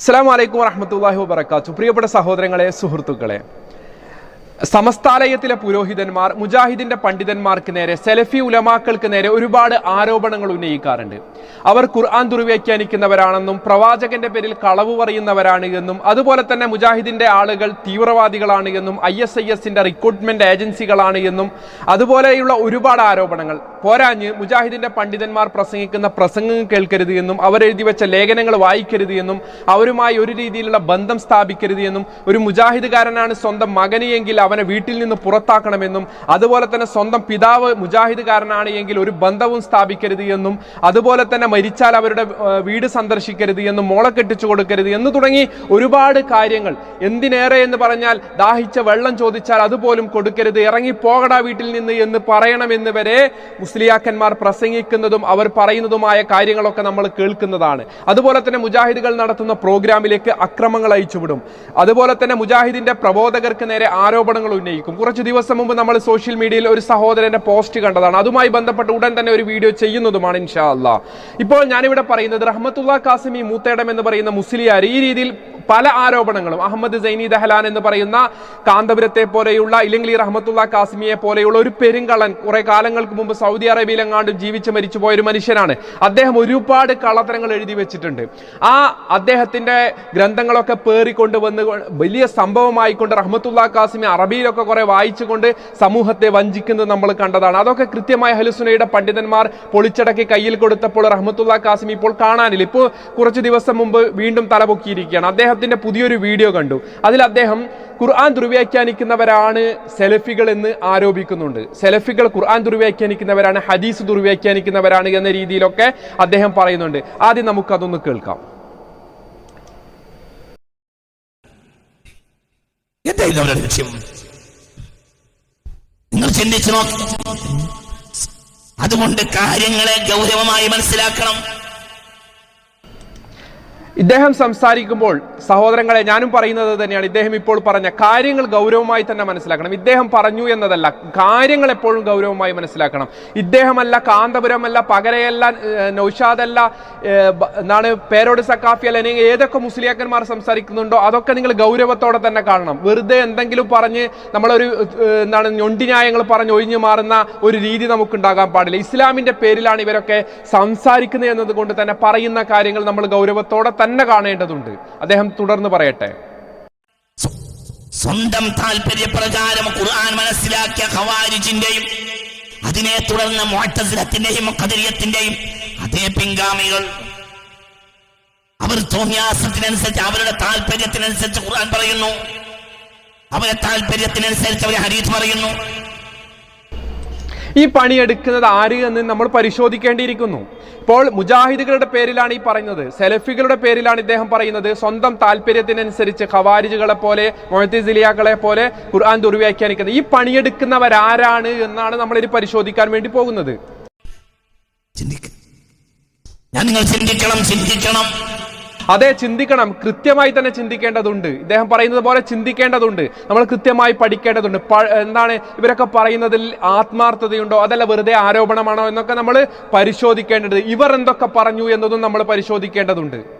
അസ്സാം വലൈക്കും വറഹമത്തല്ലാഹി വബർക്കാത്തു പ്രിയപ്പെട്ട സഹോദരങ്ങളെ സുഹൃത്തുക്കളെ സമസ്താലയത്തിലെ പുരോഹിതന്മാർ മുജാഹിദിന്റെ പണ്ഡിതന്മാർക്ക് നേരെ സെലഫി ഉലമാക്കൾക്ക് നേരെ ഒരുപാട് ആരോപണങ്ങൾ ഉന്നയിക്കാറുണ്ട്. അവർ ഖുർആൻ ദുർവ്യാഖ്യാനിക്കുന്നവരാണെന്നും പ്രവാചകന്റെ പേരിൽ കളവ് പറയുന്നവരാണ് എന്നും അതുപോലെ തന്നെ മുജാഹിദിന്റെ ആളുകൾ തീവ്രവാദികളാണ് എന്നും ഐ എസ് ഐ എസിന്റെ റിക്രൂട്ട്മെന്റ് ഏജൻസികളാണ് എന്നും അതുപോലെയുള്ള ഒരുപാട് ആരോപണങ്ങൾ. പോരാഞ്ഞ് മുജാഹിദിന്റെ പണ്ഡിതന്മാർ പ്രസംഗിക്കുന്ന പ്രസംഗം കേൾക്കരുത് എന്നും അവരെഴുതി വെച്ച ലേഖനങ്ങൾ വായിക്കരുത് എന്നും അവരുമായി ഒരു രീതിയിലുള്ള ബന്ധം സ്ഥാപിക്കരുത് എന്നും ഒരു മുജാഹിദുകാരനാണ് സ്വന്തം മകനെയെങ്കിൽ അവനെ വീട്ടിൽ നിന്ന് പുറത്താക്കണമെന്നും അതുപോലെ തന്നെ സ്വന്തം പിതാവ് മുജാഹിദുകാരനാണ് എങ്കിൽ ഒരു ബന്ധവും സ്ഥാപിക്കരുത് എന്നും അതുപോലെ തന്നെ മരിച്ചാൽ അവരുടെ വീട് സന്ദർശിക്കരുത് എന്നും മോളെ കെട്ടിച്ചു കൊടുക്കരുത് എന്ന് തുടങ്ങി ഒരുപാട് കാര്യങ്ങൾ. എന്തിനേറെ എന്ന് പറഞ്ഞാൽ ദാഹിച്ച വെള്ളം ചോദിച്ചാൽ അതുപോലും കൊടുക്കരുത് ഇറങ്ങി പോകടാ വീട്ടിൽ നിന്ന് എന്ന് പറയണമെന്ന് വരെ മുസ്ലിയാക്കന്മാർ പ്രസംഗിക്കുന്നതും അവർ പറയുന്നതുമായ കാര്യങ്ങളൊക്കെ നമ്മൾ കേൾക്കുന്നതാണ്. അതുപോലെ തന്നെ മുജാഹിദുകൾ നടത്തുന്ന പ്രോഗ്രാമിലേക്ക് അക്രമങ്ങൾ അയച്ചുവിടും. അതുപോലെ തന്നെ മുജാഹിദിന്റെ പ്രബോധകർക്ക് നേരെ ആരോപണങ്ങൾ ഉന്നയിക്കും. കുറച്ച് ദിവസം മുമ്പ് നമ്മൾ സോഷ്യൽ മീഡിയയിൽ ഒരു സഹോദരന്റെ പോസ്റ്റ് കണ്ടതാണ്. അതുമായി ബന്ധപ്പെട്ട് ഉടൻ തന്നെ ഒരു വീഡിയോ ചെയ്യുന്നതുമാണ് ഇൻഷാ ഇപ്പോൾ ഞാനിവിടെ പറയുന്നത് റഹ്മത്തുള്ള കാസിമി മൂത്തേടം എന്ന് പറയുന്ന മുസ്ലിയാർ ഈ രീതിയിൽ പല ആരോപണങ്ങളും അഹമ്മദ് സൈനി ദഹലാൻ എന്ന് പറയുന്ന കാന്തപുരത്തെ പോലെയുള്ള ഇല്ലെങ്കിൽ റഹ്മത്തുള്ള കാസിമിയെ പോലെയുള്ള ഒരു പെരുങ്കള്ളൻ കുറെ കാലങ്ങൾക്ക് മുമ്പ് സൗദി അറേബ്യയിൽ എങ്ങാണ്ടും ജീവിച്ച് മരിച്ചു പോയ ഒരു മനുഷ്യനാണ്. അദ്ദേഹം ഒരുപാട് കള്ളത്തരങ്ങൾ എഴുതി വെച്ചിട്ടുണ്ട്. ആ അദ്ദേഹത്തിന്റെ ഗ്രന്ഥങ്ങളൊക്കെ പേറിക്കൊണ്ട് വന്ന് വലിയ സംഭവമായിക്കൊണ്ട് റഹ്മത്തുള്ള കാസിമി അറബിയിലൊക്കെ കുറെ വായിച്ചുകൊണ്ട് സമൂഹത്തെ വഞ്ചിക്കുന്നത് നമ്മൾ കണ്ടതാണ്. അതൊക്കെ കൃത്യമായ ഹലുസുനയുടെ പണ്ഡിതന്മാർ പൊളിച്ചടക്കി കയ്യിൽ കൊടുത്തപ്പോൾ റഹ്മത്തുള്ള കാസിം ഇപ്പോൾ കാണാനില്ല. ഇപ്പോൾ കുറച്ച് ദിവസം മുമ്പ് വീണ്ടും തലപൊക്കിയിരിക്കുകയാണ്. അദ്ദേഹത്തിന്റെ പുതിയൊരു വീഡിയോ കണ്ടു. അതിൽ അദ്ദേഹം ഖുർആൻ ദുർവ്യാഖ്യാനിക്കുന്നവരാണ് സെലഫികൾ എന്ന് ആരോപിക്കുന്നുണ്ട്. സെലഫികൾ ഖുർആൻ ദുർവ്യാഖ്യാനിക്കുന്നവരാണ് ഹദീസ് ദുർവ്യാഖ്യാനിക്കുന്നവരാണ് എന്ന രീതിയിലൊക്കെ അദ്ദേഹം പറയുന്നുണ്ട്. ആദ്യം നമുക്കതൊന്ന് കേൾക്കാം. എന്തായിരുന്നു അവരുടെ ലക്ഷ്യം? നിങ്ങൾ ചിന്തിച്ചു നോക്കി. അതുകൊണ്ട് കാര്യങ്ങളെ ഗൗരവമായി മനസ്സിലാക്കണം. ഇദ്ദേഹം സംസാരിക്കുമ്പോൾ സഹോദരങ്ങളെ ഞാനും പറയുന്നത് തന്നെയാണ്. ഇദ്ദേഹം ഇപ്പോൾ പറഞ്ഞ കാര്യങ്ങൾ ഗൗരവമായി തന്നെ മനസ്സിലാക്കണം. ഇദ്ദേഹം പറഞ്ഞു എന്നതല്ല കാര്യങ്ങൾ എപ്പോഴും ഗൗരവമായി മനസ്സിലാക്കണം. ഇദ്ദേഹമല്ല കാന്തപുരമല്ല പകരയല്ല ബ- എന്താണ് പേരോട് സക്കാഫി അല്ല അല്ലെങ്കിൽ ഏതൊക്കെ മുസ്ലിയാക്കന്മാർ സംസാരിക്കുന്നുണ്ടോ അതൊക്കെ നിങ്ങൾ ഗൗരവത്തോടെ തന്നെ കാണണം. വെറുതെ എന്തെങ്കിലും പറഞ്ഞ് നമ്മളൊരു എന്താണ് ഞൊണ്ടി ന്യായങ്ങൾ പറഞ്ഞ് ഒഴിഞ്ഞു മാറുന്ന ഒരു രീതി നമുക്ക് ഉണ്ടാകാൻ പാടില്ല. ഇസ്ലാമിന്റെ പേരിലാണ് ഇവരൊക്കെ സംസാരിക്കുന്നത് എന്നതുകൊണ്ട് തന്നെ പറയുന്ന കാര്യങ്ങൾ നമ്മൾ ഗൗരവത്തോടെ തന്നെ കാണേണ്ടതുണ്ട്. അദ്ദേഹം തുടർന്ന് പറയട്ടെ. സ്വന്തം താല്പര്യ പ്രകാരം ഖുർആൻ മനസ്സിലാക്കിയ ഖവാരിജിന്റെയും അതിനെ തുടർന്ന് മുഅത്തസിലത്തിന്റെയും ഖദരിയത്തിന്റെയും അതേ പിൻഗാമികൾ. അവർ തോന്നിയാസത്തിനനുസരിച്ച് അവരുടെ താല്പര്യത്തിനനുസരിച്ച് ഖുർആൻ പറയുന്നു. അവരുടെ താല്പര്യത്തിനനുസരിച്ച് അവർ ഹരീത് പറയുന്നു. ഈ പണിയെടുക്കുന്നത് ആര് എന്ന് നമ്മൾ പരിശോധിക്കേണ്ടിയിരിക്കുന്നു. ഇപ്പോൾ മുജാഹിദുകളുടെ പേരിലാണ് ഈ പറയുന്നത്. സെലഫികളുടെ പേരിലാണ് ഇദ്ദേഹം പറയുന്നത്. സ്വന്തം താല്പര്യത്തിനനുസരിച്ച് ഖവാരിജുകളെ പോലെ മൊഹത്തിസിലിയാക്കളെ പോലെ ഖുർആൻ ദുർവ്യാഖ്യാനിക്കുന്നത്. ഈ പണിയെടുക്കുന്നവരാരാണ് എന്നാണ് നമ്മൾ ഇത് പരിശോധിക്കാൻ വേണ്ടി പോകുന്നത്. ഞാൻ നിങ്ങൾ ചിന്തിക്കണം ചിന്തിക്കണം. അതെ ചിന്തിക്കണം. കൃത്യമായി തന്നെ ചിന്തിക്കേണ്ടതുണ്ട്. ഇദ്ദേഹം പറയുന്നത് പോലെ ചിന്തിക്കേണ്ടതുണ്ട്. നമ്മൾ കൃത്യമായി പഠിക്കേണ്ടതുണ്ട്. എന്താണ് ഇവരൊക്കെ പറയുന്നതിൽ ആത്മാർത്ഥതയുണ്ടോ? അതല്ല വെറുതെ ആരോപണമാണോ എന്നൊക്കെ നമ്മൾ പരിശോധിക്കേണ്ടത് ഇവർ എന്തൊക്കെ പറഞ്ഞു എന്നതും നമ്മൾ പരിശോധിക്കേണ്ടതുണ്ട്.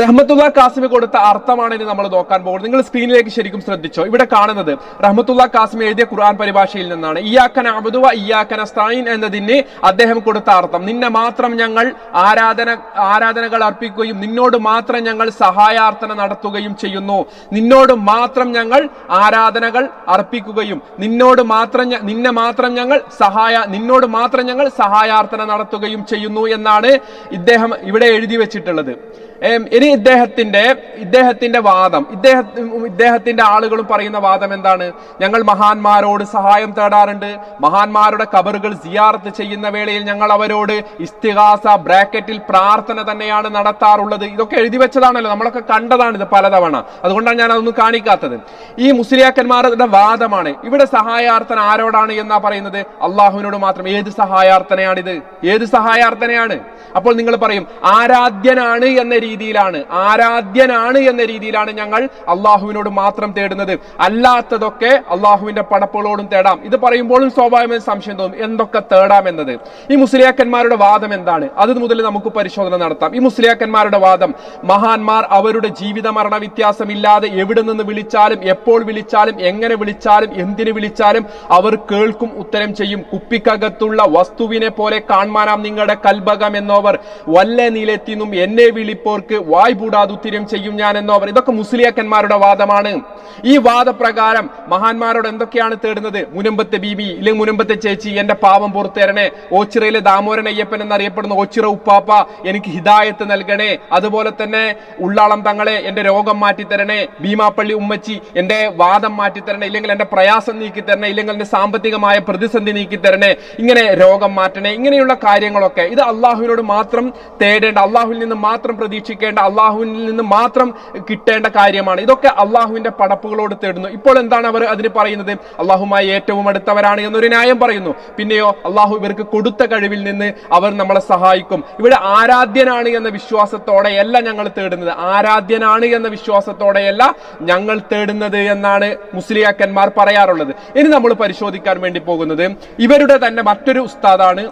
റഹ്മത്തുള്ള കാസിമി കൊടുത്ത അർത്ഥമാണ് ഇനി നമ്മൾ നോക്കാൻ പോകുന്നത്. നിങ്ങൾ സ്ക്രീനിലേക്ക് ശരിക്കും ശ്രദ്ധിച്ചോ? ഇവിടെ കാണുന്നത് റഹ്മത്തുള്ള കാസിമി എഴുതിയ ഖുർആൻ പരിഭാഷയിൽ നിന്നാണ്. ഇയാക്കന അബുദുവ ഇയാക്കന സ്ഥായിൻ എന്നതിന് അദ്ദേഹം കൊടുത്ത അർത്ഥം നിന്നെ മാത്രം ഞങ്ങൾ ആരാധന ആരാധനകൾ അർപ്പിക്കുകയും നിന്നോട് മാത്രം ഞങ്ങൾ സഹായാർത്ഥന നടത്തുകയും ചെയ്യുന്നു. നിന്നോട് മാത്രം ഞങ്ങൾ ആരാധനകൾ അർപ്പിക്കുകയും നിന്നോട് മാത്രം നിന്നെ മാത്രം ഞങ്ങൾ സഹായ നിന്നോട് മാത്രം ഞങ്ങൾ സഹായാർത്ഥന നടത്തുകയും ചെയ്യുന്നു എന്നാണ് ഇദ്ദേഹം ഇവിടെ എഴുതി വെച്ചിട്ടുള്ളത്. ഇനി ഇദ്ദേഹത്തിന്റെ ഇദ്ദേഹത്തിന്റെ വാദം. ഇദ്ദേഹ ഇദ്ദേഹത്തിന്റെ ആളുകളും പറയുന്ന വാദം എന്താണ്? ഞങ്ങൾ മഹാന്മാരോട് സഹായം തേടാറുണ്ട്. മഹാന്മാരുടെ കബറുകൾ സിയാർത്ത് ചെയ്യുന്ന വേളയിൽ ഞങ്ങൾ അവരോട് ഇസ്തിഹാസ ബ്രാക്കറ്റിൽ പ്രാർത്ഥന തന്നെയാണ് നടത്താറുള്ളത്. ഇതൊക്കെ എഴുതി വെച്ചതാണല്ലോ. നമ്മളൊക്കെ കണ്ടതാണ് ഇത് പലതവണ. അതുകൊണ്ടാണ് ഞാൻ അതൊന്നും കാണിക്കാത്തത്. ഈ മുസ്ലിയാക്കന്മാരുടെ വാദമാണ്. ഇവിടെ സഹായാർത്ഥന ആരോടാണ് എന്നാ പറയുന്നത്? അള്ളാഹുവിനോട് മാത്രം. ഏത് സഹായാർത്ഥനയാണിത്? ഏത് സഹായാർത്ഥനയാണ്? അപ്പോൾ നിങ്ങൾ പറയും ആരാധ്യനാണ് എന്ന രീതിയിലാണ് ആരാധ്യനാണ് എന്ന രീതിയിലാണ് ഞങ്ങൾ അള്ളാഹുവിനോട് മാത്രം തേടുന്നത്. അല്ലാത്തതൊക്കെ അള്ളാഹുവിന്റെ പടപ്പുകളോടും തേടാം. ഇത് പറയുമ്പോഴും സ്വാഭാവികമായി സംശയം തോന്നും എന്തൊക്കെ തേടാം എന്നത്. ഈ മുസ്ലിയാക്കന്മാരുടെ വാദം എന്താണ്? അത് മുതൽ നമുക്ക് പരിശോധന നടത്താം. ഈ മുസ്ലിയാക്കന്മാരുടെ വാദം മഹാന്മാർ അവരുടെ ജീവിത മരണ വ്യത്യാസമില്ലാതെ എവിടെ നിന്ന് വിളിച്ചാലും എപ്പോൾ വിളിച്ചാലും എങ്ങനെ വിളിച്ചാലും എന്തിനു വിളിച്ചാലും അവർ കേൾക്കും ഉത്തരം ചെയ്യും. കുപ്പിക്കകത്തുള്ള വസ്തുവിനെ പോലെ കാൺമാനാം നിങ്ങളുടെ കൽബകം എന്നോവർ. വല്ല നിലത്തിനും എന്നെ വിളിപ്പോർക്ക് വായ് പൂടാതെ ഉത്തരം ചെയ്യും ഞാൻ എന്നോ അവർ. ഇതൊക്കെ മുസ്ലിയാക്കന്മാരുടെ വാദമാണ്. ഈ വാദപ്രകാരം മഹാന്മാരോട് എന്തൊക്കെയാണ് തേടുന്നത്? മുനമ്പത്തെ ബീബി ഇല്ലെങ്കിൽ മുനമ്പത്തെ ചേച്ചി എന്റെ പാവം പുറത്തേരണേ ഓച്ചിറയിലെ ദാമോരൻ അയ്യപ്പൻ എന്നറിയപ്പെടുന്ന ഓച്ചിറ ഉപ്പാപ്പ എനിക്ക് ഹിദായത്ത് നൽകണേ. അതുപോലെ തന്നെ ഉള്ളാളം തങ്ങളെ എന്റെ രോഗം മാറ്റിത്തരണേ. ഭീമാപ്പള്ളി ഉമ്മച്ചി എന്റെ വാദം മാറ്റിത്തരണേ. ഇല്ലെങ്കിൽ എന്റെ പ്രയാസം നീക്കിത്തരണേ. ഇല്ലെങ്കിൽ എന്റെ സാമ്പത്തികമായ പ്രതിസന്ധി നീക്കിത്തരണേ. ഇങ്ങനെ രോഗം മാറ്റണേ. ഇങ്ങനെയുള്ള കാര്യങ്ങളൊക്കെ ഇത് അള്ളാഹുവിനോട് മാത്രം തേടേണ്ട അള്ളാഹുവിൽ നിന്ന് മാത്രം പ്രതീക്ഷിക്കേണ്ട അള്ളാഹുവിൽ നിന്ന് മാത്രം കിട്ടേണ്ട കാര്യമാണ്. ഇതൊക്കെ അള്ളാഹുവിന്റെ പടപ്പുകളോട് തേടുന്നു. ഇപ്പോൾ എന്താണ് അവർ അതിന് പറയുന്നത്? അള്ളാഹുമായി ഏറ്റവും അടുത്തവരാണ് എന്നൊരു ന്യായം പറയുന്നു. പിന്നെയോ അള്ളാഹു ഇവർക്ക് കൊടുത്ത കഴിവിൽ നിന്ന് അവർ നമ്മളെ സഹായിക്കും. ഇവിടെ ആരാധ്യനാണ് എന്ന വിശ്വാസത്തോടെയല്ല ഞങ്ങൾ തേടുന്നത്. ആരാധ്യനാണ് എന്ന വിശ്വാസത്തോടെയല്ല ഞങ്ങൾ തേടുന്നത് എന്നാണ് മുസ്ലിയാക്കന്മാർ പറയാറുള്ളത്. ഇനി നമ്മൾ പരിശോധിക്കാൻ വേണ്ടി പോകുന്നത് ഇവരുടെ തന്നെ മറ്റൊരു ഉസ്താദാണ്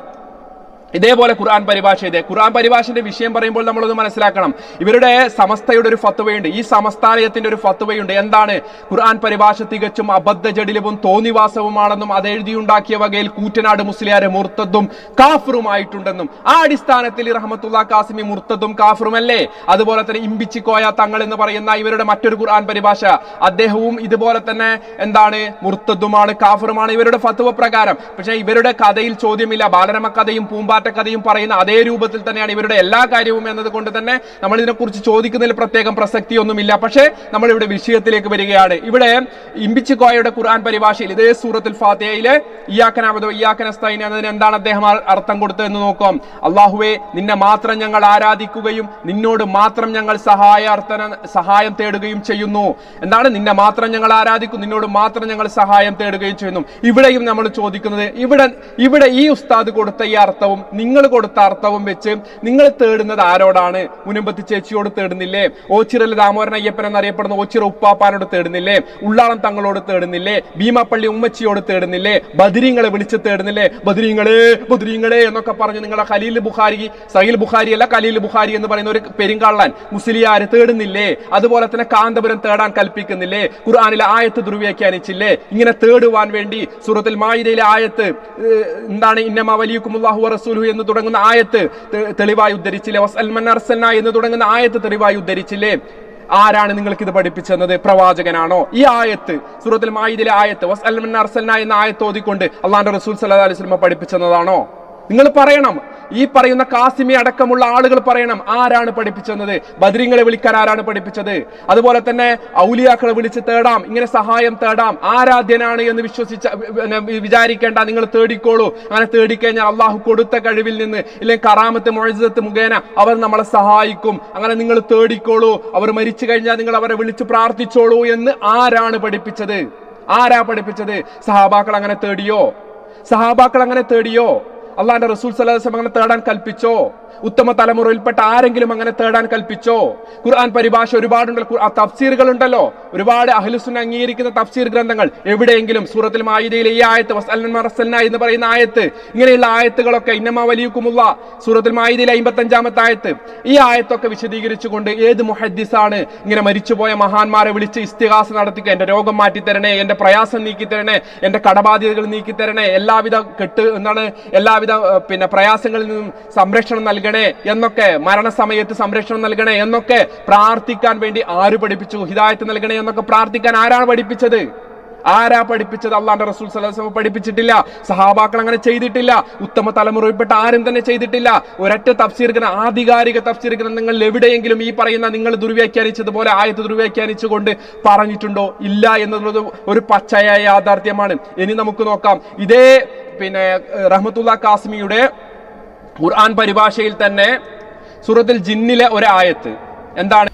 ഇതേപോലെ ഖുർആൻ പരിഭാഷ ഇതേ. ഖുർആൻ പരിഭാഷന്റെ വിഷയം പറയുമ്പോൾ നമ്മളത് മനസ്സിലാക്കണം. ഇവരുടെ സമസ്തയുടെ ഒരു ഫത്വയുണ്ട്. ഈ സമസ്താലയത്തിന്റെ ഒരു ഫത്വയുണ്ട്. എന്താണ്? ഖുർആൻ പരിഭാഷ തികച്ചും അബദ്ധ ജടിലവും തോന്നിവാസവുമാണെന്നും അത് എഴുതിയുണ്ടാക്കിയ വകയിൽ കൂറ്റനാട് മുസ്ലിയാരെ മുർത്തദ്ദും കാഫറുമായിട്ടുണ്ടെന്നും. ആ അടിസ്ഥാനത്തിൽ റഹ്മത്തുള്ള കാസിമി മുർത്തദ്ദും കാഫറുമല്ലേ? അതുപോലെ തന്നെ ഇമ്പിച്ചിക്കോയ തങ്ങൾ എന്ന് പറയുന്ന ഇവരുടെ മറ്റൊരു ഖുർആൻ പരിഭാഷ. അദ്ദേഹവും ഇതുപോലെ തന്നെ എന്താണ്? മുർത്തദ്ദുമാണ് കാഫറുമാണ് ഇവരുടെ ഫത്വ പ്രകാരം. പക്ഷേ ഇവരുടെ കഥയിൽ ചോദ്യമില്ല. ബാലരമ കഥയും പൂമ്പാറ്റ കഥയും പറയുന്ന അതേ രൂപത്തിൽ തന്നെയാണ് ഇവരുടെ എല്ലാ കാര്യവും എന്നത് കൊണ്ട് തന്നെ നമ്മൾ ഇതിനെക്കുറിച്ച് ചോദിക്കുന്നതിൽ പ്രത്യേകം പ്രസക്തിയൊന്നുമില്ല. പക്ഷേ നമ്മൾ ഇവിടെ വിഷയത്തിലേക്ക് വരികയാണ്. ഇവിടെ ഇമ്പിച്ചിക്കോയയുടെ ഖുർആൻ പരിഭാഷയിൽ ഇതേ സൂറത്തുൽ ഫാത്തിയയിലെ ഇയാക്കനാമതോ ഇയാക്കനസ്തൈൻ എന്നതിന് എന്താണ് അദ്ദേഹം അർത്ഥം കൊടുത്തത് എന്ന് നോക്കാം. അള്ളാഹുവെ നിന്നെ മാത്രം ഞങ്ങൾ ആരാധിക്കുകയും നിന്നോട് മാത്രം ഞങ്ങൾ സഹായാർത്ഥന സഹായം തേടുകയും ചെയ്യുന്നു. എന്താണ് നിന്നെ മാത്രം ഞങ്ങൾ ആരാധിക്കും നിന്നോട് മാത്രം ഞങ്ങൾ സഹായം തേടുകയും ചെയ്യുന്നു? ഇവിടെയും നമ്മൾ ചോദിക്കുന്നത് ഇവിടെ ഇവിടെ ഈ ഉസ്താദ് കൊടുത്ത ഈ അർത്ഥവും നിങ്ങൾ കൊടുത്ത അർത്ഥവും വെച്ച് നിങ്ങൾ തേടുന്നത് ആരോടാണ്? മുനമ്പത്തി ചേച്ചിയോട് തേടുന്നില്ലേ? ഓച്ചിറൽ ദാമോദരൻ അയ്യപ്പൻ എന്നറിയപ്പെടുന്ന ഓച്ചിറ ഉപ്പാപ്പാനോട് തേടുന്നില്ലേ? ഉള്ളാളം തങ്ങളോട് തേടുന്നില്ലേ? ഭീമാപ്പള്ളി ഉമ്മച്ചിയോട് തേടുന്നില്ലേ? ബദിരിങ്ങളെ വിളിച്ച് തേടുന്നില്ലേ? ബദിരിങ്ങളെ ബദിരിങ്ങളെ എന്നൊക്കെ പറഞ്ഞ് നിങ്ങളെ ഖലീൽ ബുഖാരി സഹീൽ ബുഖാരി അല്ല ഖലീൽ ബുഖാരി എന്ന് പറയുന്ന ഒരു പെരിങ്കാളൻ മുസ്ലിയാര് തേടുന്നില്ലേ? അതുപോലെ തന്നെ കാന്തപുരം തേടാൻ കൽപ്പിക്കുന്നില്ലേ? ഖുർആാനിലെ ആയത്ത് ദുർവ്യാഖ്യാനിച്ചില്ലേ? ഇങ്ങനെ തേടുവാൻ വേണ്ടി സൂറത്തിൽ മായിരയിലെ ആയത്ത് എന്താണ്? ഇന്നമ വലിയക്കുമുല്ലാഹു റസൂലു എന്ന് തുടങ്ങുന്ന ആയത്ത് തെളിവായി ഉദ്ധരിച്ചില്ലേ? വസൽമൻ അർസന്ന എന്ന് തുടങ്ങുന്ന ആയത്ത് തെളിവായി ഉദ്ധരിച്ചില്ലേ? ആരാണ് നിങ്ങൾക്ക് ഇത് പഠിപ്പിച്ചെന്നത്? പ്രവാചകനാണോ? ഈ ആയത്ത് സൂറത്തിൽ മായിദിലെ ആയത്ത് വസൽമൻ അർസന്ന എന്ന ആയത്ത് ഓതിക്കൊണ്ട് അള്ളാന്റെ റസൂൽ സല്ലാ അലൈഹി സ്വലമ പഠിപ്പിച്ചെന്നതാണോ? നിങ്ങൾ പറയണം. ഈ പറയുന്ന കാസിമി അടക്കമുള്ള ആളുകൾ പറയണം ആരാണ് പഠിപ്പിച്ചത് ബദ്രിങ്ങളെ വിളിക്കാൻ ആരാണ് പഠിപ്പിച്ചത്? അതുപോലെ തന്നെ ഔലിയാക്കളെ വിളിച്ച് തേടാം ഇങ്ങനെ സഹായം തേടാം. ആരാധ്യനാണ് എന്ന് വിശ്വസിച്ച വിചാരിക്കേണ്ട നിങ്ങൾ തേടിക്കോളൂ. അങ്ങനെ തേടിക്കഴിഞ്ഞാൽ അള്ളാഹു കൊടുത്ത കഴിവിൽ നിന്ന് ഇല്ലെങ്കിൽ കറാമത്ത് മൊഴത്ത് മുഖേന അവർ നമ്മളെ സഹായിക്കും. അങ്ങനെ നിങ്ങൾ തേടിക്കോളൂ. അവർ മരിച്ചു കഴിഞ്ഞാൽ നിങ്ങൾ അവരെ വിളിച്ച് പ്രാർത്ഥിച്ചോളൂ എന്ന് ആരാണ് പഠിപ്പിച്ചത്? ആരാ പഠിപ്പിച്ചത്? സഹാബാക്കൾ അങ്ങനെ തേടിയോ? സഹാബാക്കൾ അങ്ങനെ തേടിയോ? അള്ളാന്റെ റസൂൽ സല്ലാ അങ്ങനെ തേടാൻ കൽപ്പിച്ചോ? ഉത്തമ തലമുറയിൽപ്പെട്ട ആരെങ്കിലും അങ്ങനെ തേടാൻ കൽപ്പിച്ചോ? ഖുർആൻ പരിഭാഷ ഒരുപാടുണ്ട് ആ തഫ്സീറുകൾ ഉണ്ടല്ലോ. ഒരുപാട് അഹ്ലുസുൻ അംഗീകരിക്കുന്ന തഫ്സീർ ഗ്രന്ഥങ്ങൾ. എവിടെയെങ്കിലും സൂറത്തിൽ മായിദയിലെ ഈ ആയത്ത് എന്ന് പറയുന്ന ആയത്ത് ഇങ്ങനെയുള്ള ആയത്തുകളൊക്കെ ഇന്നമ വലിയക്കുമുള്ള സൂറത്തിൽ മായിദയിലെ അമ്പത്തഞ്ചാമത്തെ ആയത്ത്. ഈ ആയത്തൊക്കെ വിശദീകരിച്ചുകൊണ്ട് ഏത് മുഹദ്ദിസാണ് ഇങ്ങനെ മരിച്ചുപോയ മഹാന്മാരെ വിളിച്ച് ഇസ്തിഹാസ നടത്തിക്കുക എന്റെ രോഗം മാറ്റിത്തരണേ എന്റെ പ്രയാസം നീക്കിത്തരണേ എന്റെ കടബാധ്യതകൾ നീക്കിത്തരണേ എല്ലാവിധ കെട്ട് എന്താണ്? എല്ലാവിധ പിന്നെ പ്രയാസങ്ങളിൽ നിന്നും സംരക്ഷണം നൽകണേ എന്നൊക്കെ മരണസമയത്ത് സംരക്ഷണം നൽകണേ എന്നൊക്കെ പ്രാർത്ഥിക്കാൻ വേണ്ടി ആര് പഠിപ്പിച്ചു? ഹിദായത്ത് നൽകണേ എന്നൊക്കെ പ്രാർത്ഥിക്കാൻ ആരാണ് പഠിപ്പിച്ചത്? ആരാ പഠിപ്പിച്ചത്? അള്ളാന്റെ റസൂൽ വസല്ലം പഠിപ്പിച്ചിട്ടില്ല. സഹാബാക്കൾ അങ്ങനെ ചെയ്തിട്ടില്ല. ഉത്തമ തലമുറയിൽപ്പെട്ട ആരും തന്നെ ചെയ്തിട്ടില്ല. ഒരൊറ്റ തഫ്സീർ ആധികാരിക തഫ്സീർ നിങ്ങൾ എവിടെയെങ്കിലും ഈ പറയുന്ന നിങ്ങൾ ദുർവ്യാഖ്യാനിച്ചതുപോലെ ആയത്ത് ദുർവ്യാഖ്യാനിച്ചുകൊണ്ട് പറഞ്ഞിട്ടുണ്ടോ? ഇല്ല എന്നുള്ളത് ഒരു പച്ചയായ യാഥാർത്ഥ്യമാണ്. ഇനി നമുക്ക് നോക്കാം. ഇതേ പിന്നെ റഹ്മത്തുള്ള കാസ്മിയുടെ ഖുർആൻ പരിഭാഷയിൽ തന്നെ സൂറത്തിൽ ജിന്നിലെ ഒരു ആയത്ത് എന്താണ്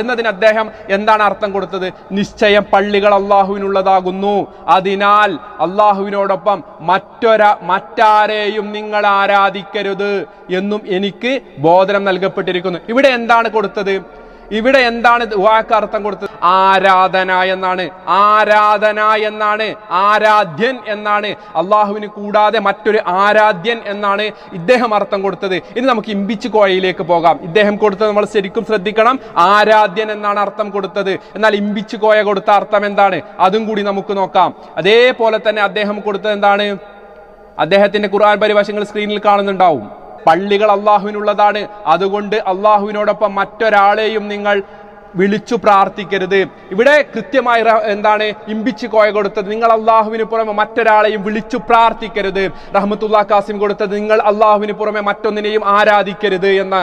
എന്നതിന് അദ്ദേഹം എന്താണ് അർത്ഥം കൊടുത്തത്? നിശ്ചയം പള്ളികൾ അള്ളാഹുവിനുള്ളതാകുന്നു അതിനാൽ അള്ളാഹുവിനോടൊപ്പം മറ്റൊരാ മറ്റാരെയും നിങ്ങൾ ആരാധിക്കരുത് എന്നും എനിക്ക് ബോധനം നൽകപ്പെട്ടിരിക്കുന്നു. ഇവിടെ എന്താണ് കൊടുത്തത്? ഇവിടെ എന്താണ് വാക്ക് അർത്ഥം കൊടുത്തത്? ആരാധന എന്നാണ്. ആരാധന എന്നാണ്. ആരാധ്യൻ എന്നാണ്. അള്ളാഹുവിന് കൂടാതെ മറ്റൊരു ആരാധ്യൻ എന്നാണ് ഇദ്ദേഹം അർത്ഥം കൊടുത്തത്. ഇനി നമുക്ക് ഇമ്പിച്ച് കോയയിലേക്ക് പോകാം. ഇദ്ദേഹം കൊടുത്തത് നമ്മൾ ശരിക്കും ശ്രദ്ധിക്കണം. ആരാധ്യൻ എന്നാണ് അർത്ഥം കൊടുത്തത്. എന്നാൽ ഇമ്പിച്ച് കോയ കൊടുത്ത അർത്ഥം എന്താണ്? അതും കൂടി നമുക്ക് നോക്കാം. അതേപോലെ തന്നെ അദ്ദേഹം കൊടുത്തത് എന്താണ്? അദ്ദേഹത്തിന്റെ ഖുർആൻ പരിഭാഷങ്ങൾ സ്ക്രീനിൽ കാണുന്നുണ്ടാവും. പള്ളികൾ അള്ളാഹുവിനുള്ളതാണ്. അതുകൊണ്ട് അള്ളാഹുവിനോടൊപ്പം മറ്റൊരാളെയും നിങ്ങൾ വിളിച്ചു പ്രാർത്ഥിക്കരുത്. ഇവിടെ കൃത്യമായി എന്താണ് ഇമ്പിച്ച് കോയ കൊടുത്തത്. നിങ്ങൾ അള്ളാഹുവിന് പുറമെ മറ്റൊരാളെയും വിളിച്ചു പ്രാർത്ഥിക്കരുത്. റഹ്മത്തുല്ലാ കാസിം കൊടുത്തത് നിങ്ങൾ അള്ളാഹുവിന് പുറമെ മറ്റൊന്നിനെയും ആരാധിക്കരുത് എന്ന്.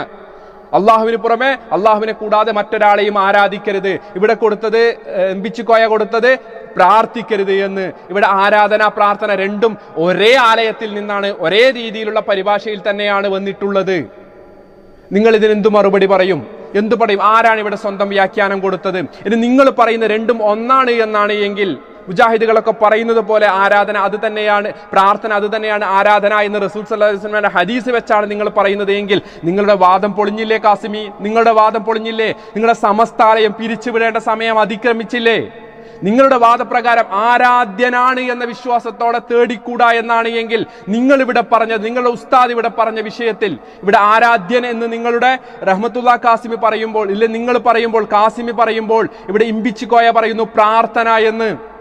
അള്ളാഹുവിന് പുറമെ അള്ളാഹുവിനെ കൂടാതെ മറ്റൊരാളെയും ആരാധിക്കരുത്. ഇവിടെ കൊടുത്തത് എംപിച്ച് കോയ കൊടുത്തത് പ്രാർത്ഥിക്കരുത് എന്ന് ഇവിടെ ആരാധന പ്രാർത്ഥന രണ്ടും ഒരേ ആലയത്തിൽ നിന്നാണ് ഒരേ രീതിയിലുള്ള പരിഭാഷയിൽ തന്നെയാണ് വന്നിട്ടുള്ളത്. നിങ്ങൾ ഇതിന് എന്തു മറുപടി പറയും? എന്തു പറയും? ആരാണ് ഇവിടെ സ്വന്തം വ്യാഖ്യാനം കൊടുത്തത്? ഇത് നിങ്ങൾ പറയുന്ന രണ്ടും ഒന്നാണ് എന്നാണ് എങ്കിൽ മുജാഹിദുകളൊക്കെ പറയുന്നത് പോലെ ആരാധന അത് തന്നെയാണ് പ്രാർത്ഥന അത് തന്നെയാണ് ആരാധന എന്ന് റസൂൽ സല്ലാസ്ലമിന്റെ ഹദീസ് വെച്ചാണ് നിങ്ങൾ പറയുന്നത് എങ്കിൽ നിങ്ങളുടെ വാദം പൊളിഞ്ഞില്ലേ കാസിമി? നിങ്ങളുടെ വാദം പൊളിഞ്ഞില്ലേ? നിങ്ങളുടെ സമസ്താലയം പിരിച്ചുവിടേണ്ട സമയം അതിക്രമിച്ചില്ലേ? നിങ്ങളുടെ വാദപ്രകാരം ആരാധ്യനാണ് എന്ന വിശ്വാസത്തോടെ തേടിക്കൂടാ എന്നാണ് എങ്കിൽ നിങ്ങൾ ഇവിടെ പറഞ്ഞത് നിങ്ങളുടെ ഉസ്താദ് ഇവിടെ പറഞ്ഞ വിഷയത്തിൽ ഇവിടെ ആരാധ്യൻ എന്ന് നിങ്ങളുടെ റഹ്മത്തുള്ള കാസിമി പറയുമ്പോൾ ഇല്ലെ നിങ്ങൾ പറയുമ്പോൾ കാസിമി പറയുമ്പോൾ ഇവിടെ ഇമ്പിച്ചു കോയ പറയുന്നു പ്രാർത്ഥന എന്ന്.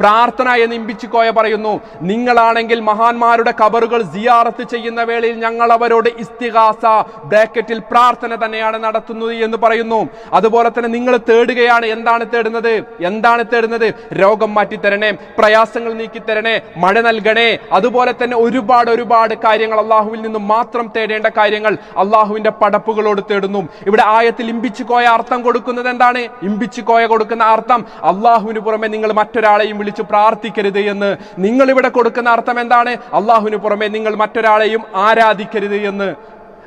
പ്രാർത്ഥന എന്ന് ഇമ്പിച്ചിക്കോയ പറയുന്നു. നിങ്ങളാണെങ്കിൽ മഹാന്മാരുടെ കബറുകൾ സിയാറത്ത് ചെയ്യുന്ന വേളയിൽ ഞങ്ങൾ അവരോട് ഇസ്തിഹാസ ബ്രാക്കറ്റിൽ പ്രാർത്ഥന തന്നെയാണ് നടത്തുന്നത് എന്ന് പറയുന്നു. അതുപോലെ തന്നെ നിങ്ങൾ തേടുകയാണ്. എന്താണ് തേടുന്നത്? എന്താണ് തേടുന്നത്? രോഗം മാറ്റി തരണേ പ്രയാസങ്ങൾ നീക്കി തരണേ മഴ നൽകണേ. അതുപോലെ തന്നെ ഒരുപാട് ഒരുപാട് കാര്യങ്ങൾ അള്ളാഹുവിൽ നിന്നും മാത്രം തേടേണ്ട കാര്യങ്ങൾ അള്ളാഹുവിന്റെ പടപ്പുകളോട് തേടുന്നു. ഇവിടെ ആയത്തിൽ ഇമ്പിച്ചുകോയ അർത്ഥം കൊടുക്കുന്നത് എന്താണ്? ഇമ്പിച്ചുകോയ കൊടുക്കുന്ന അർത്ഥം അള്ളാഹുവിന് പുറമെ നിങ്ങൾ മറ്റൊരാളെയും വിളിച്ച് പ്രാർത്ഥിക്കരുത് എന്ന് നിങ്ങൾ ഇവിടെ കൊടുക്കുന്ന അർത്ഥം എന്താണ്? അള്ളാഹുവിന് പുറമെ നിങ്ങൾ മറ്റൊരാളെയും ആരാധിക്കരുത് എന്ന്.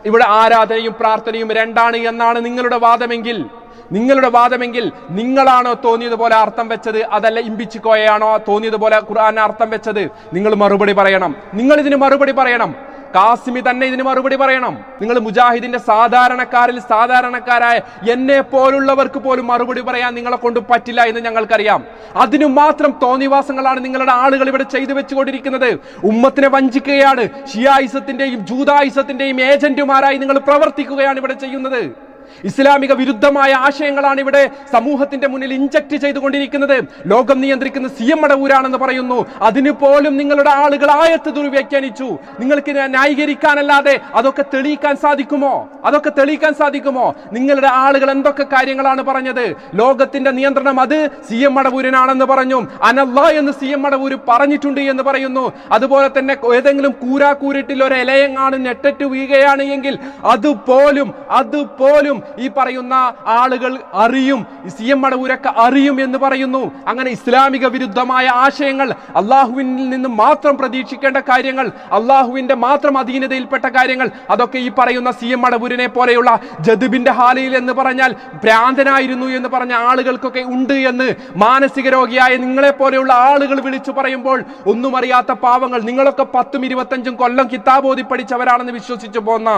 ഇവിടെ ആരാധനയും പ്രാർത്ഥനയും രണ്ടാണ് എന്നാണ് നിങ്ങളുടെ വാദമെങ്കിൽ. നിങ്ങളുടെ വാദമെങ്കിൽ നിങ്ങളാണോ തോന്നിയതുപോലെ അർത്ഥം വെച്ചത്? അതല്ല ഇമ്പിച്ചിക്കോയാണോ തോന്നിയതുപോലെ ഖുർആൻ അർത്ഥം വെച്ചത്? നിങ്ങൾ മറുപടി പറയണം. നിങ്ങൾ ഇതിന് മറുപടി പറയണം. കാസിമി തന്നെ ഇതിന് മറുപടി പറയണം. നിങ്ങൾ മുജാഹിദിന്റെ സാധാരണക്കാരിൽ സാധാരണക്കാരായ എന്നെ പോലുള്ളവർക്ക് പോലും മറുപടി പറയാൻ നിങ്ങളെ കൊണ്ട് പറ്റില്ല എന്ന് ഞങ്ങൾക്കറിയാം. അതിനു മാത്രം തോന്നിവാസങ്ങളാണ് നിങ്ങളുടെ ആളുകൾ ഇവിടെ ചെയ്തു വെച്ചുകൊണ്ടിരിക്കുന്നത്. ഉമ്മത്തിനെ വഞ്ചിക്കുകയാണ്. ഷിയായിസത്തിന്റെയും ജൂതായിസത്തിന്റെയും ഏജന്റുമാരായി നിങ്ങൾ പ്രവർത്തിക്കുകയാണ് ഇവിടെ ചെയ്യുന്നത്. ഇസ്ലാമിക വിരുദ്ധമായ ആശയങ്ങളാണ് ഇവിടെ സമൂഹത്തിന്റെ മുന്നിൽ ഇഞ്ചക്ട് ചെയ്തുകൊണ്ടിരിക്കുന്നത്. ലോകം നിയന്ത്രിക്കുന്ന സി എം മടവൂരാണെന്ന് പറയുന്നു. അതിന് പോലും നിങ്ങളുടെ ആളുകൾ ആയത്ത് ദുർവ്യാഖ്യാനിച്ചു നിങ്ങൾക്ക് ന്യായീകരിക്കാനല്ലാതെ അതൊക്കെ തെളിയിക്കാൻ സാധിക്കുമോ? അതൊക്കെ തെളിയിക്കാൻ സാധിക്കുമോ? നിങ്ങളുടെ ആളുകൾ എന്തൊക്കെ കാര്യങ്ങളാണ് പറഞ്ഞത്? ലോകത്തിന്റെ നിയന്ത്രണം അത് സി എം മടവൂരനാണെന്ന് പറഞ്ഞു. അനല്ല എന്ന് സി എം മടവൂര് പറഞ്ഞിട്ടുണ്ട് എന്ന് പറയുന്നു. അതുപോലെ തന്നെ ഏതെങ്കിലും കൂരാക്കൂരിട്ടിൽ ഒരു ഇലയെങ്ങാണ് നെട്ടറ്റ് വീഴുകയാണ് എങ്കിൽ അതുപോലും അതുപോലും ഈ പറയുന്ന ആളുകൾ അറിയും സി എം മടവൂരൊക്കെ അറിയും എന്ന് പറയുന്നു. അങ്ങനെ ഇസ്ലാമിക വിരുദ്ധമായ ആശയങ്ങൾ അള്ളാഹുവിനിൽ നിന്ന് മാത്രം പ്രതീക്ഷിക്കേണ്ട കാര്യങ്ങൾ അള്ളാഹുവിന്റെ മാത്രം അധീനതയിൽപ്പെട്ട കാര്യങ്ങൾ അതൊക്കെ ഈ പറയുന്ന സി എം മടവൂരിനെ പോലെയുള്ള ജദുബിന്റെ ഹാലയിൽ എന്ന് പറഞ്ഞാൽ ഭ്രാന്തനായിരുന്നു എന്ന് പറഞ്ഞ ആളുകൾക്കൊക്കെ ഉണ്ട് എന്ന് മാനസിക രോഗിയായ നിങ്ങളെ പോലെയുള്ള ആളുകൾ വിളിച്ചു പറയുമ്പോൾ ഒന്നും അറിയാത്ത പാവങ്ങൾ നിങ്ങളൊക്കെ പത്തും ഇരുപത്തഞ്ചും കൊല്ലം കിതാബോധി പഠിച്ചവരാണെന്ന് വിശ്വസിച്ചു പോന്ന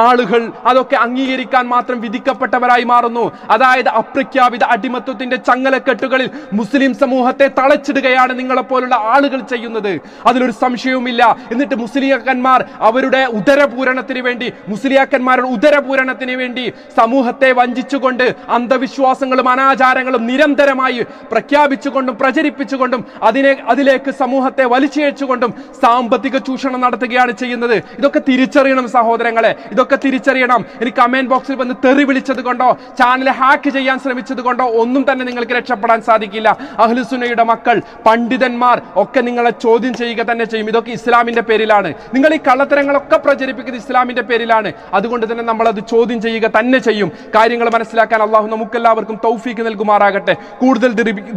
ആളുകൾ അതൊക്കെ അംഗീകരിക്കാൻ മാത്രം വിധിക്കപ്പെട്ടവരായി മാറുന്നു. അതായത് അപ്രഖ്യാപിത അടിമത്വത്തിന്റെ ചങ്ങലക്കെട്ടുകളിൽ മുസ്ലിം സമൂഹത്തെ തളച്ചിടുകയാണ് നിങ്ങളെ പോലുള്ള ആളുകൾ ചെയ്യുന്നത്. അതിലൊരു സംശയവുമില്ല. എന്നിട്ട് മുസ്ലിയാക്കന്മാർ അവരുടെ ഉദരപൂരണത്തിന് വേണ്ടി മുസ്ലിയാക്കന്മാരുടെ ഉദരപൂരണത്തിന് വേണ്ടി സമൂഹത്തെ വഞ്ചിച്ചുകൊണ്ട് അന്ധവിശ്വാസങ്ങളും അനാചാരങ്ങളും നിരന്തരമായി പ്രഖ്യാപിച്ചുകൊണ്ടും പ്രചരിപ്പിച്ചുകൊണ്ടും അതിനെ അതിലേക്ക് സമൂഹത്തെ വലിച്ചയച്ചുകൊണ്ടും സാമ്പത്തിക ചൂഷണം നടത്തുകയാണ് ചെയ്യുന്നത്. ഇതൊക്കെ തിരിച്ചറിയണം സഹോദരങ്ങളെ. ഇതൊക്കെ തിരിച്ചറിയണം. എനിക്ക് കമന്റ് ബോക്സിൽ വന്ന് തെറി തെറി വിളിച്ചത് കൊണ്ടോ ചാനൽ ഹാക്ക് ചെയ്യാൻ ശ്രമിച്ചത് കൊണ്ടോ ഒന്നും തന്നെ നിങ്ങൾക്ക് രക്ഷപ്പെടാൻ സാധിക്കില്ല. അഹ്ലുസുനയുടെ മക്കൾ പണ്ഡിതന്മാർ ഒക്കെ നിങ്ങളെ ചോദ്യം ചെയ്യുക തന്നെ ചെയ്യും. ഇതൊക്കെ ഇസ്ലാമിന്റെ പേരിലാണ്. നിങ്ങൾ ഈ കള്ളത്തരങ്ങളൊക്കെ പ്രചരിപ്പിക്കുന്നത് ഇസ്ലാമിന്റെ പേരിലാണ്. അതുകൊണ്ട് തന്നെ നമ്മൾ അത് ചോദ്യം ചെയ്യുക തന്നെ ചെയ്യും. കാര്യങ്ങൾ മനസ്സിലാക്കാൻ അള്ളാഹു നമുക്കെല്ലാവർക്കും തൗഫീക്ക് നൽകുമാറാകട്ടെ. കൂടുതൽ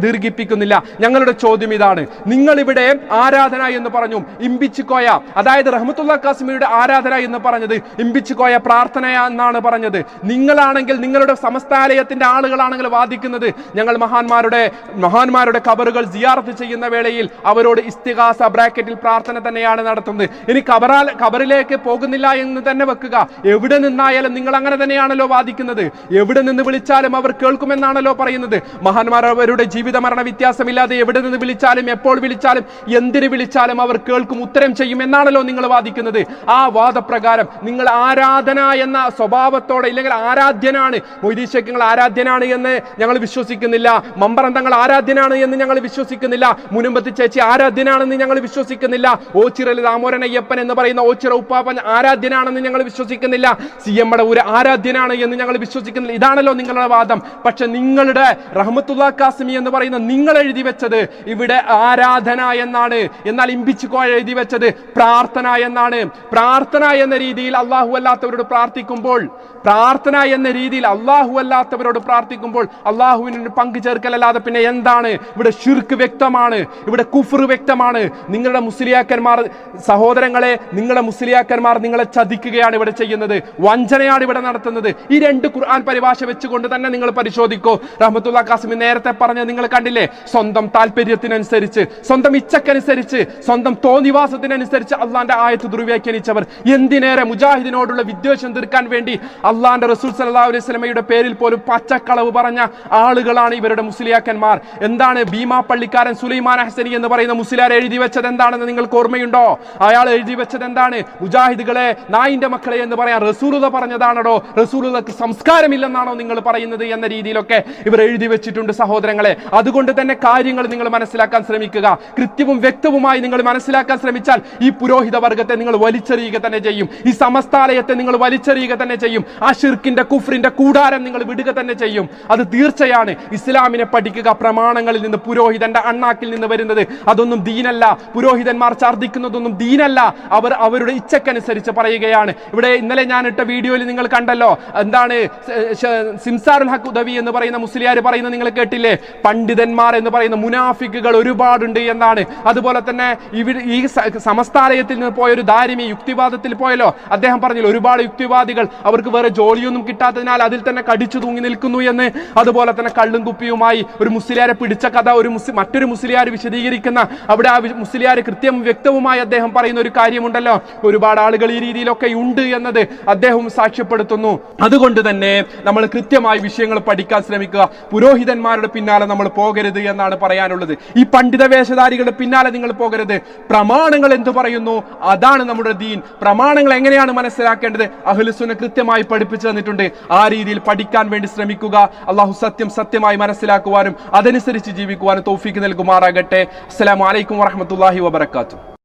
ദീർഘിപ്പിക്കുന്നില്ല. ഞങ്ങളുടെ ചോദ്യം ഇതാണ്. നിങ്ങൾ ഇവിടെ ആരാധന എന്ന് പറഞ്ഞു ഇമ്പിച്ചിക്കോയ അതായത് റഹ്മത്തുള്ള കാസിമിയുടെ ആരാധന എന്ന് പറഞ്ഞത് ഇമ്പിച്ചിക്കോയ പ്രാർത്ഥന എന്നാണ് പറഞ്ഞത്. നിങ്ങളാണെങ്കിൽ നിങ്ങളുടെ സമസ്താലയത്തിന്റെ ആളുകളാണെങ്കിൽ വാദിക്കുന്നത് ഞങ്ങൾ മഹാന്മാരുടെ മഹാന്മാരുടെ കബറുകൾ ജിയാർത്ത് ചെയ്യുന്ന വേളയിൽ അവരോട് ഇസ്തിഹാസ ബ്രാക്കറ്റിൽ പ്രാർത്ഥന തന്നെയാണ് നടത്തുന്നത്. ഇനി കബറാൽ കബറിലേക്ക് പോകുന്നില്ല എന്ന് തന്നെ വെക്കുക. എവിടെ നിന്നായാലും നിങ്ങൾ അങ്ങനെ തന്നെയാണല്ലോ വാദിക്കുന്നത്. എവിടെ നിന്ന് വിളിച്ചാലും അവർ കേൾക്കുമെന്നാണല്ലോ പറയുന്നത്. മഹാന്മാർ അവരുടെ ജീവിത മരണ വ്യത്യാസമില്ലാതെ എവിടെ നിന്ന് വിളിച്ചാലും എപ്പോൾ വിളിച്ചാലും എന്തിന് വിളിച്ചാലും അവർ കേൾക്കും ഉത്തരം ചെയ്യും എന്നാണല്ലോ നിങ്ങൾ വാദിക്കുന്നത്. ആ വാദപ്രകാരം നിങ്ങൾ ആരാധന എന്ന സ്വഭാവത്തോടെ ഇല്ലെങ്കിൽ ആരാധ്യനാണ്? മൊയ്തീശങ്ങൾ ആരാധ്യനാണ് എന്ന് ഞങ്ങൾ വിശ്വസിക്കുന്നില്ല. മമ്പറം തങ്ങൾ ആരാധ്യനാണ് എന്ന് ഞങ്ങൾ വിശ്വസിക്കുന്നില്ല. മുനുമ്പത്തി ചേച്ചി ആരാധ്യനാണെന്ന് ഞങ്ങൾ വിശ്വസിക്കുന്നില്ല. ഓച്ചിറൽ ദാമോരൻ അയ്യപ്പൻ എന്ന് പറയുന്ന ഓച്ചിറ ഉപ്പാപ്പൻ ആരാധ്യനാണെന്ന് ഞങ്ങൾ വിശ്വസിക്കുന്നില്ല. സി എം ഒരു ആരാധ്യനാണ് എന്ന് ഞങ്ങൾ വിശ്വസിക്കുന്നില്ല. ഇതാണല്ലോ നിങ്ങളുടെ വാദം. പക്ഷെ നിങ്ങളുടെ റഹ്മത്തുള്ള കാസിമി എന്ന് പറയുന്ന നിങ്ങൾ എഴുതി വെച്ചത് ഇവിടെ ആരാധന എന്നാണ്. എന്നാൽ ഇമ്പിച്ചുകോയ എഴുതി വെച്ചത് പ്രാർത്ഥന എന്നാണ്. പ്രാർത്ഥന എന്ന രീതിയിൽ അള്ളാഹു അല്ലാത്തവരോട് പ്രാർത്ഥിക്കുമ്പോൾ പ്രാർത്ഥന എന്ന രീതിയിൽ അള്ളാഹു അല്ലാത്തവരോട് പ്രാർത്ഥിക്കുമ്പോൾ അള്ളാഹുവിന് പങ്കു ചേർക്കലല്ലാതെ പിന്നെ എന്താണ്? ഇവിടെ ഷിർക്ക് വ്യക്തമാണ്. ഇവിടെ കുഫർ വ്യക്തമാണ്. നിങ്ങളുടെ മുസ്ലിയാക്കന്മാർ സഹോദരങ്ങളെ നിങ്ങളുടെ മുസ്ലിയാക്കന്മാർ നിങ്ങളെ ചതിക്കുകയാണ് ഇവിടെ ചെയ്യുന്നത്. വഞ്ചനയാണ് ഇവിടെ നടത്തുന്നത്. ഈ രണ്ട് ഖുർആൻ പരിഭാഷ വെച്ചുകൊണ്ട് തന്നെ നിങ്ങൾ പരിശോധിക്കൂ. റഹ്മത്തുള്ള കാസിമി നേരത്തെ പറഞ്ഞ നിങ്ങൾ കണ്ടില്ലേ? സ്വന്തം താല്പര്യത്തിനനുസരിച്ച് സ്വന്തം ഇച്ഛക്കനുസരിച്ച് സ്വന്തം തോന്നിവാസത്തിനനുസരിച്ച് അള്ളാന്റെ ആയത്ത് ദുർവ്യാഖ്യാനിച്ചവർ. എന്തിനേറെ മുജാഹിദിനോടുള്ള വിദ്വേഷം തീർക്കാൻ വേണ്ടി അള്ളാന്റെ റസൂൽ സല്ലല്ലാഹു അലൈഹി സ്വലമയുടെ പേരിൽ പോലും പച്ചക്കളവ് പറഞ്ഞ ആളുകളാണ് ഇവരുടെ മുസ്ലിയാക്കന്മാർ. എന്താണ് ഭീമാ പള്ളിക്കാരൻ സുലൈമാൻ ഹസനി എന്ന് പറയുന്ന മുസ്ലിയാർ എഴുതി വെച്ചത് എന്താണെന്ന് നിങ്ങൾക്ക് ഓർമ്മയുണ്ടോ? അയാൾ എഴുതി വെച്ചത് എന്താണ്? മുജാഹിദുകളെ നായിന്റെ മക്കളെ എന്ന് പറയാൻ റസൂലുത പറഞ്ഞതാണോ റസൂലുതക്ക് സംസ്കാരമില്ലെന്നാണോ നിങ്ങൾ പറയുന്നത് എന്ന രീതിയിലൊക്കെ ഇവർ എഴുതി വെച്ചിട്ടുണ്ട് സഹോദരങ്ങളെ. അതുകൊണ്ട് തന്നെ കാര്യങ്ങൾ നിങ്ങൾ മനസ്സിലാക്കാൻ ശ്രമിക്കുക. കൃത്യവും വ്യക്തവുമായി നിങ്ങൾ മനസ്സിലാക്കാൻ ശ്രമിച്ചാൽ ഈ പുരോഹിത വർഗത്തെ നിങ്ങൾ വലിച്ചെറിയുക തന്നെ ചെയ്യും. ഈ സമസ്താലയത്തെ നിങ്ങൾ വലിച്ചെറിയുക തന്നെ ചെയ്യും. ആ ഷിർക്കിന്റെ കുഫ്രിന്റെ കൂടാരം നിങ്ങൾ വിടുക തന്നെ ചെയ്യും. അത് തീർച്ചയാണ്. ഇസ്ലാമിനെ പഠിക്കുക പ്രമാണങ്ങളിൽ നിന്ന് പുരോഹിതന്റെ അണ്ണാക്കിൽ നിന്ന് വരുന്നത് അതൊന്നും ദീനല്ല. പുരോഹിതന്മാർ ഛർദ്ദിക്കുന്നതൊന്നും ദീനല്ല. അവർ അവരുടെ ഇച്ഛക്കനുസരിച്ച് പറയുകയാണ്. ഇവിടെ ഇന്നലെ ഞാൻ ഇട്ട വീഡിയോയിൽ നിങ്ങൾ കണ്ടല്ലോ. എന്താണ് സിംസാറുൽ ഹക്ക് ഉദവി എന്ന് പറയുന്ന മുസ്ലിയാർ പറയുന്നത് നിങ്ങൾ കേട്ടില്ലേ? പണ്ഡിതന്മാർ എന്ന് പറയുന്ന മുനാഫിക്കുകൾ ഒരുപാടുണ്ട് എന്നാണ്. അതുപോലെ തന്നെ ഇവിടെ ഈ സമസ്താലയത്തിൽ നിന്ന് പോയ ഒരു ദാരിമി യുക്തിവാദത്തിൽ പോയല്ലോ. അദ്ദേഹം പറഞ്ഞില്ല ഒരുപാട് യുക്തിവാദികൾ. അവർക്ക് വേറെ ജോലിയൊന്നും കിട്ടാത്തതിനാൽ അതിൽ തന്നെ കടിച്ചു തൂങ്ങി നിൽക്കുന്നു എന്ന്. അതുപോലെ തന്നെ കള്ളും കുപ്പിയുമായി ഒരു മുസ്ലിയാരെ പിടിച്ച കഥ ഒരു മറ്റൊരു മുസ്ലിയാർ വിശദീകരിക്കുന്ന അവിടെ ആ മുസ്ലിയാർ കൃത്യം വ്യക്തവുമായി അദ്ദേഹം പറയുന്ന ഒരു കാര്യമുണ്ടല്ലോ. ഒരുപാട് ആളുകൾ ഈ രീതിയിലൊക്കെ ഉണ്ട് എന്നത് അദ്ദേഹം സാക്ഷ്യപ്പെടുത്തുന്നു. അതുകൊണ്ട് തന്നെ നമ്മൾ കൃത്യമായി വിഷയങ്ങൾ പഠിക്കാൻ ശ്രമിക്കുക. പുരോഹിതന്മാരുടെ പിന്നാലെ നമ്മൾ പോകരുത് എന്നാണ് പറയാനുള്ളത്. ഈ പണ്ഡിത വേഷധാരികളുടെ പിന്നാലെ നിങ്ങൾ പോകരുത്. പ്രമാണങ്ങൾ എന്ത് പറയുന്നു? അതാണ് നമ്മുടെ ദീൻ. പ്രമാണങ്ങൾ എങ്ങനെയാണ് മനസ്സിലാക്കേണ്ടത്? അഹ്ലുസുന കൃത്യമായി പഠിപ്പിച്ചു തന്നിട്ടുണ്ട്. ആ രീതിയിൽ പഠിക്കാൻ വേണ്ടി ശ്രമിക്കുക. അള്ളാഹു സത്യം സത്യമായി മനസ്സിലാക്കുവാനും അതനുസരിച്ച് ജീവിക്കുവാനും തോഫിക്ക് നൽകുമാറാകട്ടെ. അസ്സലാമു അലൈക്കും വറഹ്മത്തുള്ളാഹി വബറകാതുഹു.